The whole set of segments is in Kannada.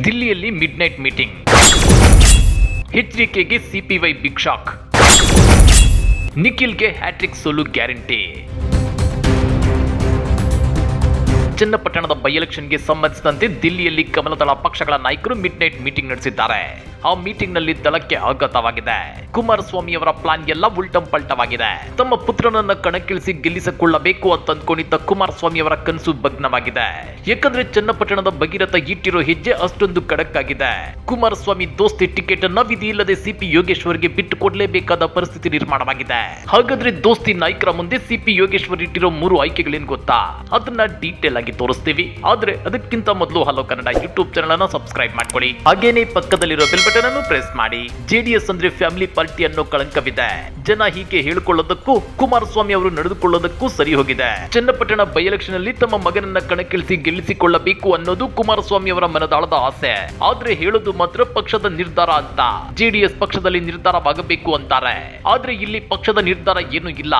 ದಿಲ್ಲಿಯಲ್ಲಿ ಮಿಡ್ ನೈಟ್ ಮೀಟಿಂಗ್ ಎಚ್ಚರಿಕೆಗೆ ಸಿಪಿವೈ ಬಿಗ್ ಶಾಕ್ ನಿಖಿಲ್ಗೆ ಹ್ಯಾಟ್ರಿಕ್ ಸೋಲು ಗ್ಯಾರಂಟಿ. ಚನ್ನಪಟ್ಟಣದ ಬೈ ಎಲೆಕ್ಷನ್ಗೆ ಸಂಬಂಧಿಸಿದಂತೆ ದಿಲ್ಲಿಯಲ್ಲಿ ಕಮಲದಳ ಪಕ್ಷಗಳ ನಾಯಕರು ಮಿಡ್ ನೈಟ್ ಮೀಟಿಂಗ್ ನಡೆಸಿದ್ದಾರೆ. ಆ ಮೀಟಿಂಗ್ನಲ್ಲಿ ದಳಕ್ಕೆ ಆಗತವಾಗಿದೆ ಕುಮಾರಸ್ವಾಮಿ ಅವರ ಪ್ಲಾನ್ ಎಲ್ಲ ಉಲ್ಟಂ ಪಲ್ಟವಾಗಿದೆ. ತಮ್ಮ ಪುತ್ರನನ್ನ ಕಣಕ್ಕಿಳಿಸಿ ಗೆಲ್ಲಿಸಿಕೊಳ್ಳಬೇಕು ಅಂತ ಅಂದ್ಕೊಂಡಿದ್ದ ಕುಮಾರಸ್ವಾಮಿ ಅವರ ಕನಸು ಭಗ್ನವಾಗಿದೆ. ಯಾಕಂದ್ರೆ ಚನ್ನಪಟ್ಟಣದ ಭಗೀರಥ ಇಟ್ಟಿರೋ ಹೆಜ್ಜೆ ಅಷ್ಟೊಂದು ಕಡಕ್ಕಾಗಿದೆ ಕುಮಾರಸ್ವಾಮಿ ದೋಸ್ತಿ ಟಿಕೆಟ್ ಅನ್ನ ವಿಧಿ ಇಲ್ಲದೆ ಸಿಪಿ ಯೋಗೇಶ್ವರ್ಗೆ ಬಿಟ್ಟು ಕೊಡಲೇಬೇಕಾದ ಪರಿಸ್ಥಿತಿ ನಿರ್ಮಾಣವಾಗಿದೆ. ಹಾಗಾದ್ರೆ ದೋಸ್ತಿ ನಾಯಕರ ಮುಂದೆ ಸಿಪಿ ಯೋಗೇಶ್ವರ್ ಇಟ್ಟಿರೋ ಮೂರು ಆಯ್ಕೆಗಳೇನ್ ಗೊತ್ತಾ? ಅದನ್ನ ಡೀಟೇಲ್ ಆಗಿ ತೋರಿಸ್ತೀವಿ. ಆದ್ರೆ ಅದಕ್ಕಿಂತ ಮೊದಲು ಹಲೋ ಕನ್ನಡ ಯೂಟ್ಯೂಬ್ ಚಾನಲ್ ಅನ್ನ ಸಬ್ಸ್ಕ್ರೈಬ್ ಮಾಡ್ಕೊಳ್ಳಿ. ಹಾಗೇನೆ ಪಕ್ಕದಲ್ಲಿರೋ ಬೆಲ್ ಬಟನ್ ಅನ್ನು ಪ್ರೆಸ್ ಮಾಡಿ. ಜೆಡಿಎಸ್ ಅಂದ್ರೆ ಫ್ಯಾಮಿಲಿ ಪಾರ್ಟಿ ಅನ್ನೋ ಕಳಂಕವಿದೆ. ಜನ ಹೀಗೆ ಹೇಳಿಕೊಳ್ಳೋದಕ್ಕೂ ಕುಮಾರಸ್ವಾಮಿ ಅವರು ನಡೆದುಕೊಳ್ಳೋದಕ್ಕೂ ಸರಿ ಹೋಗಿದೆ. ಚನ್ನಪಟ್ಟಣ ಬೈ ಎಲೆಕ್ಷನ್ ಅಲ್ಲಿ ತಮ್ಮ ಮಗನನ್ನ ಕಣಕ್ಕಿಳಿಸಿ ಗೆಲ್ಲಿಸಿಕೊಳ್ಳಬೇಕು ಅನ್ನೋದು ಕುಮಾರಸ್ವಾಮಿ ಅವರ ಮನದಾಳದ ಆಸೆ. ಆದ್ರೆ ಹೇಳೋದು ಮಾತ್ರ ಪಕ್ಷದ ನಿರ್ಧಾರ ಅಂತ. ಜೆಡಿಎಸ್ ಪಕ್ಷದಲ್ಲಿ ನಿರ್ಧಾರವಾಗಬೇಕು ಅಂತಾರೆ. ಆದ್ರೆ ಇಲ್ಲಿ ಪಕ್ಷದ ನಿರ್ಧಾರ ಏನು ಇಲ್ಲ.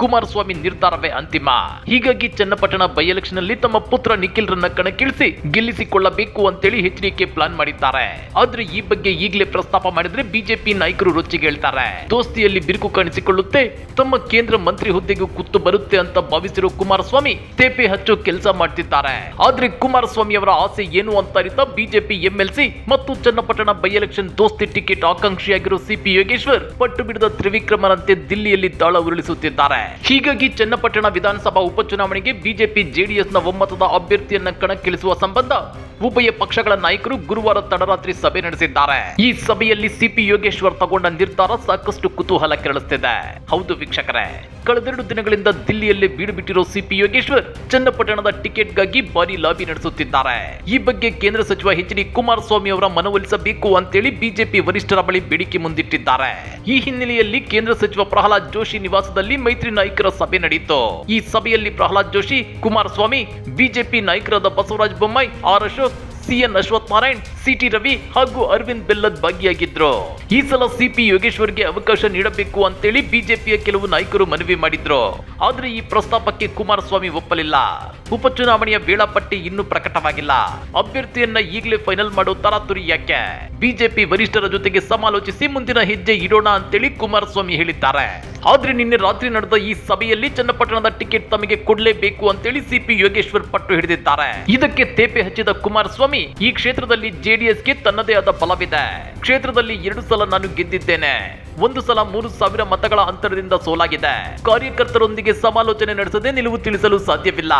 ಕುಮಾರಸ್ವಾಮಿ ನಿರ್ಧಾರವೇ ಅಂತಿಮ. ಹೀಗಾಗಿ ಚನ್ನಪಟ್ಟಣ ಬೈ ಎಲೆಕ್ಷನ್ ಅಲ್ಲಿ ತಮ್ಮ ಪುತ್ರ ನಿಖಿಲ್ ರನ್ನ ಕಣಕ್ಕಿಳಿಸಿ ಗೆಲ್ಲಿಸಿಕೊಳ್ಳಬೇಕು ಅಂತೇಳಿ ಎಚ್ಡಿಕೆ ಪ್ಲಾನ್ ಮಾಡಿದ್ದಾರೆ. ಆದ್ರೆ ಈ ಬಗ್ಗೆ ಈಗಲೇ ಪ್ರಸ್ತಾಪ ಮಾಡಿದ್ರೆ ಬಿಜೆಪಿ ನಾಯಕರು ರೊಚ್ಚಿಗೆ ಹೇಳ್ತಾರೆ. ದೋಸ್ತಿಯಲ್ಲಿ ಬಿರುಕು ಕಾಣಿಸಿಕೊಳ್ಳುತ್ತೆ, ತಮ್ಮ ಕೇಂದ್ರ ಮಂತ್ರಿ ಹುದ್ದೆಗೂ ಕುತ್ತು ಬರುತ್ತೆ ಅಂತ ಭಾವಿಸಿರೋ ಕುಮಾರಸ್ವಾಮಿ ತೇಪೆ ಹಚ್ಚೋ ಕೆಲಸ ಮಾಡ್ತಿದ್ದಾರೆ. ಆದ್ರೆ ಕುಮಾರಸ್ವಾಮಿ ಅವರ ಆಸೆ ಏನು ಅಂತ ಅರಿತ ಬಿಜೆಪಿ ಎಂಎಲ್ಸಿ ಮತ್ತು ಚನ್ನಪಟ್ಟಣ ಬೈ ಎಲೆಕ್ಷನ್ ದೋಸ್ತಿ ಟಿಕೆಟ್ ಆಕಾಂಕ್ಷಿಯಾಗಿರೋ ಸಿಪಿ ಯೋಗೇಶ್ವರ್ ಪಟ್ಟು ಬಿಡದ ತ್ರಿವಿಕ್ರಮರಂತೆ ದಿಲ್ಲಿಯಲ್ಲಿ ದಾಳ ಉರುಳಿಸುತ್ತಿದ್ದಾರೆ. ಹೀಗಾಗಿ ಚನ್ನಪಟ್ಟಣ ವಿಧಾನಸಭಾ ಉಪಚುನಾವಣೆಗೆ ಬಿಜೆಪಿ ಜೆಡಿಎಸ್ನ ಒಮ್ಮತದ ಅಭ್ಯರ್ಥಿಯನ್ನ ಕಣಕ್ಕಿಳಿಸುವ ಸಂಬಂಧ ಉಭಯ ಪಕ್ಷಗಳ ನಾಯಕರು ಗುರುವಾರ ತಡರಾತ್ರಿ ಸಭೆ ನಡೆಸಿದ್ದಾರೆ. ಈ ಸಭೆಯಲ್ಲಿ ಸಿಪಿ ಯೋಗೇಶ್ವರ್ ತಗೊಂಡ ನಿರ್ಧಾರ ಸಾಕಷ್ಟು ಕುತೂಹಲ ಕೆರಳಿಸ್ತಿದೆ. ಹೌದು ವೀಕ್ಷಕರೇ, ಕಳೆದೆರಡು ದಿನಗಳಿಂದ ದಿಲ್ಲಿಯಲ್ಲಿ ಬೀಡು ಬಿಟ್ಟಿರೋ ಸಿಪಿ ಯೋಗೇಶ್ವರ್ ಚನ್ನಪಟ್ಟಣದ ಟಿಕೆಟ್ಗಾಗಿ ಭಾರಿ ಲಾಬಿ ನಡೆಸುತ್ತಿದ್ದಾರೆ. ಈ ಬಗ್ಗೆ ಕೇಂದ್ರ ಸಚಿವ ಎಚ್ ಡಿ ಕುಮಾರಸ್ವಾಮಿ ಅವರ ಮನವೊಲಿಸಬೇಕು ಅಂತೇಳಿ ಬಿಜೆಪಿ ವರಿಷ್ಠರ ಬಳಿ ಬೇಡಿಕೆ ಮುಂದಿಟ್ಟಿದ್ದಾರೆ. ಈ ಹಿನ್ನೆಲೆಯಲ್ಲಿ ಕೇಂದ್ರ ಸಚಿವ ಪ್ರಹ್ಲಾದ್ ಜೋಶಿ ನಿವಾಸದಲ್ಲಿ ಮೈತ್ರಿ ನಾಯಕರ ಸಭೆ ನಡೆಯಿತು ಈ ಸಭೆಯಲ್ಲಿ ಪ್ರಹ್ಲಾದ್ ಜೋಶಿ, ಕುಮಾರಸ್ವಾಮಿ, ಬಿಜೆಪಿ ನಾಯಕರಾದ Basavaraj Bommai, R Ashok CN Ashwath Narayan CT Ravi ಹಾಗೂ ಅರವಿಂದ್ ಬೆಲ್ಲದ್ ಭಾಗಿಯಾಗಿದ್ರು. ಈ ಸಲ ಸಿಪಿ ಯೋಗೇಶ್ವರ್ಗೆ ಅವಕಾಶ ನೀಡಬೇಕು ಅಂತೇಳಿ ಬಿಜೆಪಿಯ ಕೆಲವು ನಾಯಕರು ಮನವಿ ಮಾಡಿದ್ರು. ಆದ್ರೆ ಈ ಪ್ರಸ್ತಾಪಕ್ಕೆ ಕುಮಾರಸ್ವಾಮಿ ಒಪ್ಪಲಿಲ್ಲ. ಉಪಚುನಾವಣೆಯ ವೇಳಾಪಟ್ಟಿ ಇನ್ನೂ ಪ್ರಕಟವಾಗಿಲ್ಲ. ಅಭ್ಯರ್ಥಿಯನ್ನ ಈಗಲೇ ಫೈನಲ್ ಮಾಡೋ ತರಾತುರಿ ಯಾಕೆ? ಬಿಜೆಪಿ ವರಿಷ್ಠರ ಜೊತೆಗೆ ಸಮಾಲೋಚಿಸಿ ಮುಂದಿನ ಹೆಜ್ಜೆ ಇಡೋಣ ಅಂತೇಳಿ ಕುಮಾರಸ್ವಾಮಿ ಹೇಳಿದ್ದಾರೆ. ಆದ್ರೆ ನಿನ್ನೆ ರಾತ್ರಿ ನಡೆದ ಈ ಸಭೆಯಲ್ಲಿ ಚನ್ನಪಟ್ಟಣದ ಟಿಕೆಟ್ ತಮಗೆ ಕೊಡಲೇಬೇಕು ಅಂತೇಳಿ ಸಿಪಿ ಯೋಗೇಶ್ವರ್ ಪಟ್ಟು ಹಿಡಿದಿದ್ದಾರೆ. ಇದಕ್ಕೆ ತೇಪೆ ಹಚ್ಚಿದ ಕುಮಾರಸ್ವಾಮಿ ಈ ಕ್ಷೇತ್ರದಲ್ಲಿ ಜೆಡಿಎಸ್ಗೆ ತನ್ನದೇ ಆದ ಬಲವಿದೆ. ಕ್ಷೇತ್ರದಲ್ಲಿ ಎರಡು ಸಲ ನಾನು ಗೆದ್ದಿದ್ದೇನೆ. ಒಂದು ಸಲ ಮೂರು ಸಾವಿರ ಮತಗಳ ಅಂತರದಿಂದ ಸೋಲಾಗಿದೆ. ಕಾರ್ಯಕರ್ತರೊಂದಿಗೆ ಸಮಾಲೋಚನೆ ನಡೆಸದೆ ನಿಲುವು ತಿಳಿಸಲು ಸಾಧ್ಯವಿಲ್ಲ.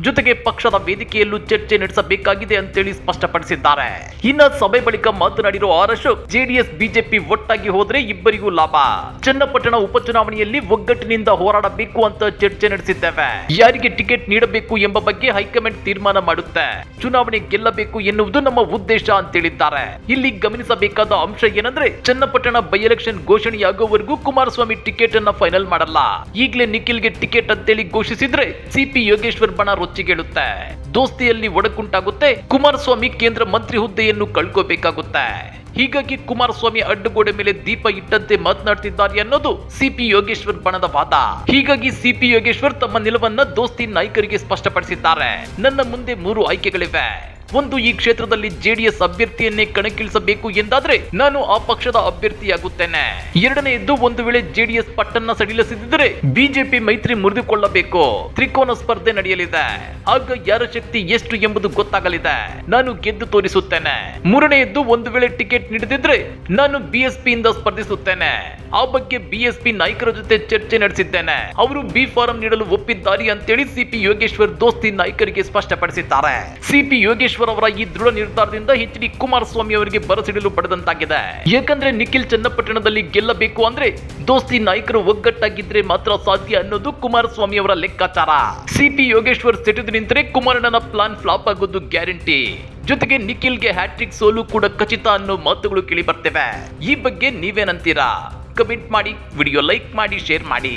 ಜೊತೆಗೆ ಪಕ್ಷದ ವೇದಿಕೆಯಲ್ಲೂ ಚರ್ಚೆ ನಡೆಸಬೇಕಾಗಿದೆ ಅಂತೇಳಿ ಸ್ಪಷ್ಟಪಡಿಸಿದ್ದಾರೆ. ಇನ್ನ ಸಭೆ ಬಳಿಕ ಮಾತನಾಡಿರೋ ಆರ್ ಅಶೋಕ್ ಜೆಡಿಎಸ್, ಬಿಜೆಪಿ ಒಟ್ಟಾಗಿ ಹೋದ್ರೆ ಇಬ್ಬರಿಗೂ ಲಾಭ. ಚನ್ನಪಟ್ಟಣ ಉಪಚುನಾವಣೆಯಲ್ಲಿ ಒಗ್ಗಟ್ಟಿನಿಂದ ಹೋರಾಡಬೇಕು ಅಂತ ಚರ್ಚೆ ನಡೆಸಿದ್ದೇವೆ. ಯಾರಿಗೆ ಟಿಕೆಟ್ ನೀಡಬೇಕು ಎಂಬ ಬಗ್ಗೆ ಹೈಕಮಾಂಡ್ ತೀರ್ಮಾನ ಮಾಡುತ್ತೆ. ಚುನಾವಣೆ ಗೆಲ್ಲಬೇಕು ಎನ್ನುವುದು ನಮ್ಮ ಉದ್ದೇಶ ಅಂತ ಹೇಳಿದ್ದಾರೆ ಇಲ್ಲಿ ಗಮನಿಸಬೇಕಾದ ಅಂಶ ಏನಂದ್ರೆ, ಚನ್ನಪಟ್ಟಣ ಬೈ ಎಲೆಕ್ಷನ್ ಘೋಷಣೆಯಾಗುವವರೆಗೂ ಕುಮಾರಸ್ವಾಮಿ ಟಿಕೆಟ್ ಅನ್ನ ಫೈನಲ್ ಮಾಡಲ್ಲ. ಈಗಲೇ ನಿಖಿಲ್ಗೆ ಟಿಕೆಟ್ ಅಂತೇಳಿ ಘೋಷಿಸಿದ್ರೆ ಸಿಪಿ ಯೋಗೇಶ್ವರ್ ಬಣ ರೊಚ್ಚಿಗೇಳುತ್ತೆ. ದೋಸ್ತಿಯಲ್ಲಿ ಒಡಕುಂಟಾಗುತ್ತೆ, ಕುಮಾರಸ್ವಾಮಿ ಕೇಂದ್ರ ಮಂತ್ರಿ ಹುದ್ದೆಯನ್ನು ಕಳ್ಕೋಬೇಕಾಗುತ್ತೆ. ಹೀಗಾಗಿ ಕುಮಾರಸ್ವಾಮಿ ಅಡ್ಡಗೋಡೆ ಮೇಲೆ ದೀಪ ಇಟ್ಟಂತೆ ಮಾತನಾಡ್ತಿದ್ದಾರೆ ಅನ್ನೋದು ಸಿಪಿ ಯೋಗೇಶ್ವರ್ ಬಣದ ವಾದ. ಹೀಗಾಗಿ ಸಿಪಿ ಯೋಗೇಶ್ವರ್ ತಮ್ಮ ನಿಲುವನ್ನ ದೋಸ್ತಿ ನಾಯಕರಿಗೆ ಸ್ಪಷ್ಟಪಡಿಸಿದ್ದಾರೆ. ನನ್ನ ಮುಂದೆ ಮೂರು ಆಯ್ಕೆಗಳಿವೆ. ಒಂದು ಈ ಕ್ಷೇತ್ರದಲ್ಲಿ ಜೆಡಿಎಸ್ ಅಭ್ಯರ್ಥಿಯನ್ನೇ ಕಣಕ್ಕಿಳಿಸಬೇಕು ಎಂದಾದ್ರೆ ನಾನು ಆ ಪಕ್ಷದ ಅಭ್ಯರ್ಥಿಯಾಗುತ್ತೇನೆ. ಎರಡನೆಯದ್ದು ಒಂದು ವೇಳೆ ಜೆಡಿಎಸ್ ಪಟ್ಟನ್ನ ಸಡಿಲಿಸದಿದ್ದರೆ ಬಿಜೆಪಿ ಮೈತ್ರಿ ಮುರಿದುಕೊಳ್ಳಬೇಕು. ತ್ರಿಕೋನ ಸ್ಪರ್ಧೆ ನಡೆಯಲಿದೆ. ಆಗ ಯಾರ ಶಕ್ತಿ ಎಷ್ಟು ಎಂಬುದು ಗೊತ್ತಾಗಲಿದೆ. ನಾನು ಗೆದ್ದು ತೋರಿಸುತ್ತೇನೆ. ಮೂರನೆಯದ್ದು ಒಂದು ವೇಳೆ ಟಿಕೆಟ್ ನೀಡದಿದ್ರೆ ನಾನು ಬಿಎಸ್ಪಿ ಇಂದ ಸ್ಪರ್ಧಿಸುತ್ತೇನೆ. ಆ ಬಗ್ಗೆ ಬಿಎಸ್ಪಿ ನಾಯಕರ ಜೊತೆ ಚರ್ಚೆ ನಡೆಸಿದ್ದೇನೆ. ಅವರು ಬಿ ಫಾರಂ ನೀಡಲು ಒಪ್ಪಿದ್ದಾರೆ ಅಂತೇಳಿ ಸಿಪಿ ಯೋಗೇಶ್ವರ್ ದೋಸ್ತಿ ನಾಯಕರಿಗೆ ಸ್ಪಷ್ಟಪಡಿಸಿದ್ದಾರೆ. ಸಿಪಿ ಯೋಗೇಶ್ವರ್ ಅವರ ಈ ದೃಢ ನಿರ್ಧಾರದಿಂದ ಎಚ್ ಡಿ ಕುಮಾರಸ್ವಾಮಿ ಅವರಿಗೆ ಬರಸಿಡಲು ಪಡೆದಂತಾಗಿದೆ. ಯಾಕಂದ್ರೆ ನಿಖಿಲ್ ಚನ್ನಪಟ್ಟಣದಲ್ಲಿ ಗೆಲ್ಲಬೇಕು ಅಂದ್ರೆ ದೋಸ್ತಿ ನಾಯಕರು ಒಗ್ಗಟ್ಟಾಗಿದ್ರೆ ಮಾತ್ರ ಸಾಧ್ಯ ಅನ್ನೋದು ಕುಮಾರಸ್ವಾಮಿ ಅವರ ಲೆಕ್ಕಾಚಾರ. ಸಿಪಿ ಯೋಗೇಶ್ವರ್ ಸೆಟೆದು ನಿಂತರೆ ಕುಮಾರಣ್ಣನ ಪ್ಲಾನ್ ಫ್ಲಾಪ್ ಆಗೋದು ಗ್ಯಾರಂಟಿ. ಜೊತೆಗೆ ನಿಖಿಲ್ಗೆ ಹ್ಯಾಟ್ರಿಕ್ ಸೋಲು ಕೂಡ ಖಚಿತ ಅನ್ನೋ ಮಾತುಗಳು ಕೇಳಿ ಬರ್ತೇವೆ. ಈ ಬಗ್ಗೆ ನೀವೇನಂತೀರಾ? ಕಮೆಂಟ್ ಮಾಡಿ ವಿಡಿಯೋ ಲೈಕ್ ಮಾಡಿ ಶೇರ್ ಮಾಡಿ.